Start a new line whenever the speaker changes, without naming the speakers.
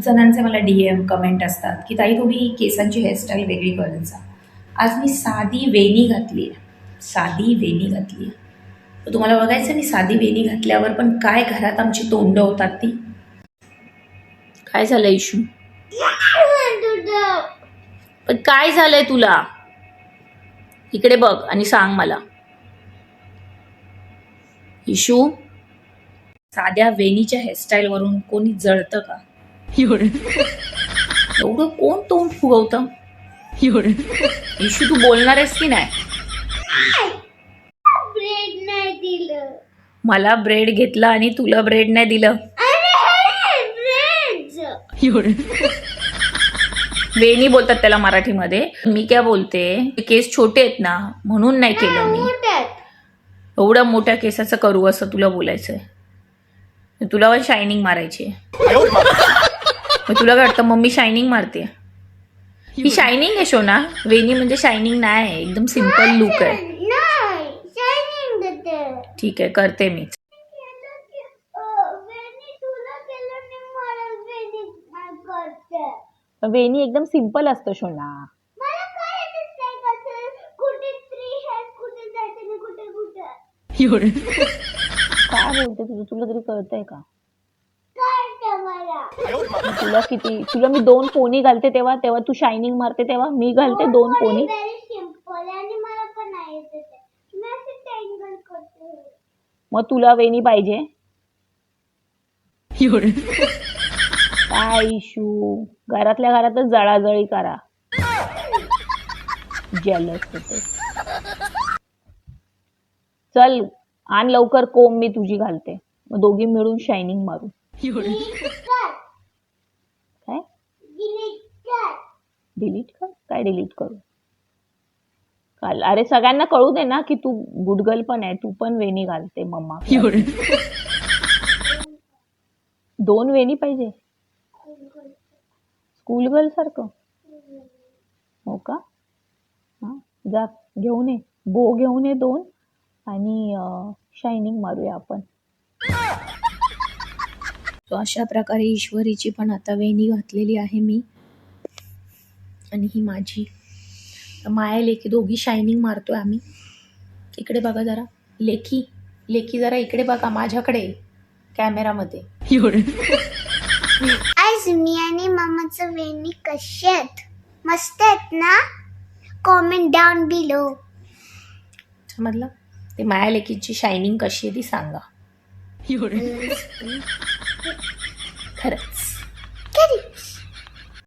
जणांचे मला D M comment असतात की ताई थोडी केसांची हेअरस्टाईल वेगळी करून जा आज मी साधी वेणी घातली आहे. साधी वेणी घातली आहे. तर तुम्हाला बघायचं मी साधी वेणी घातल्यावर पण काय घरात आमची तोंड होतात ती? काय झालं इशू? पण काय झालंय तुला? इकडे बघ आणि सांग मला. इशू? साध्या वेणीच्या हेअरस्टाईलवरून कोणी जळतं का? एवढं कोण तोंड फुगवतं इशू तू बोलणार आहेस की नाही
ब्रेड नाही दिलं.
मला ब्रेड घेतला आणि तुला ब्रेड नाही दिलं.
अरे ब्रेड
वेणी बोलतात त्याला मराठीमध्ये. मी काय बोलते केस छोटे आहेत ना म्हणून नाही केलं मी. एवढ्या मोठ्या केसाचं करू असं तुला बोलायचंय. तुला पण शायनिंग मारायची आहे. मग तुला काय वाटतं मम्मी शायनिंग मारते ही शायनिंग आहे शोना. वेणी म्हणजे शायनिंग नाही आहे. एकदम सिंपल लुक आहे.
नाही शायनिंग देते.
ठीक आहे करते मी.
वेणी तुला केलं नाही मला वेणी नाही करते
वेणी एकदम सिंपल असतं शोना
काय
बोलते तुझं? तुला तरी कळतंय का? तुला किती तुला मी दोन पोनी घालते तेव्हा तेव्हा तू शायनिंग मारते तेव्हा मी घालते दोन पोनी.
व्हेरी सिंपल आणि मला पण नाही येत ते. मी असं टँगल करते.
मग तुला वेणी पाहिजे. काय इशू? घरातल्या घरातच जळाजळी करा. जेलस होते. चल आण लवकर कोंब मी तुझी घालते. मग दोघी मिळून शायनिंग मारू
कर
काय
डिलीट कर
डिलीट कर? काय डिलीट करू? काल अरे सगळ्यांना कळू दे ना की तू गुडगल पण आहे तू पण वेणी घालते मम्मा. दोन वेणी पाहिजे. स्कूल गर्ल सारखं. हो का? हा जा घेऊन ये. बो घेऊन ये दोन आणि शायनिंग मारूया आपण. तो अशा प्रकारे ईश्वरीची पण आता वेणी घातलेली आहे मी. आणि ही माझी. माया लेखी दोघी शायनिंग मारतोय आम्ही. इकडे बघा जरा. लेखी लेखी जरा इकडे बघा माझ्याकडे. कॅमेरामध्ये
आज मी आणि मामाचं वेणी कशी आहेत? मस्त आहेत ना? कॉमेंट डाऊन बिलो
समजलं? ते माया लेकीची शायनिंग कशी आहे ती सांगा. खरं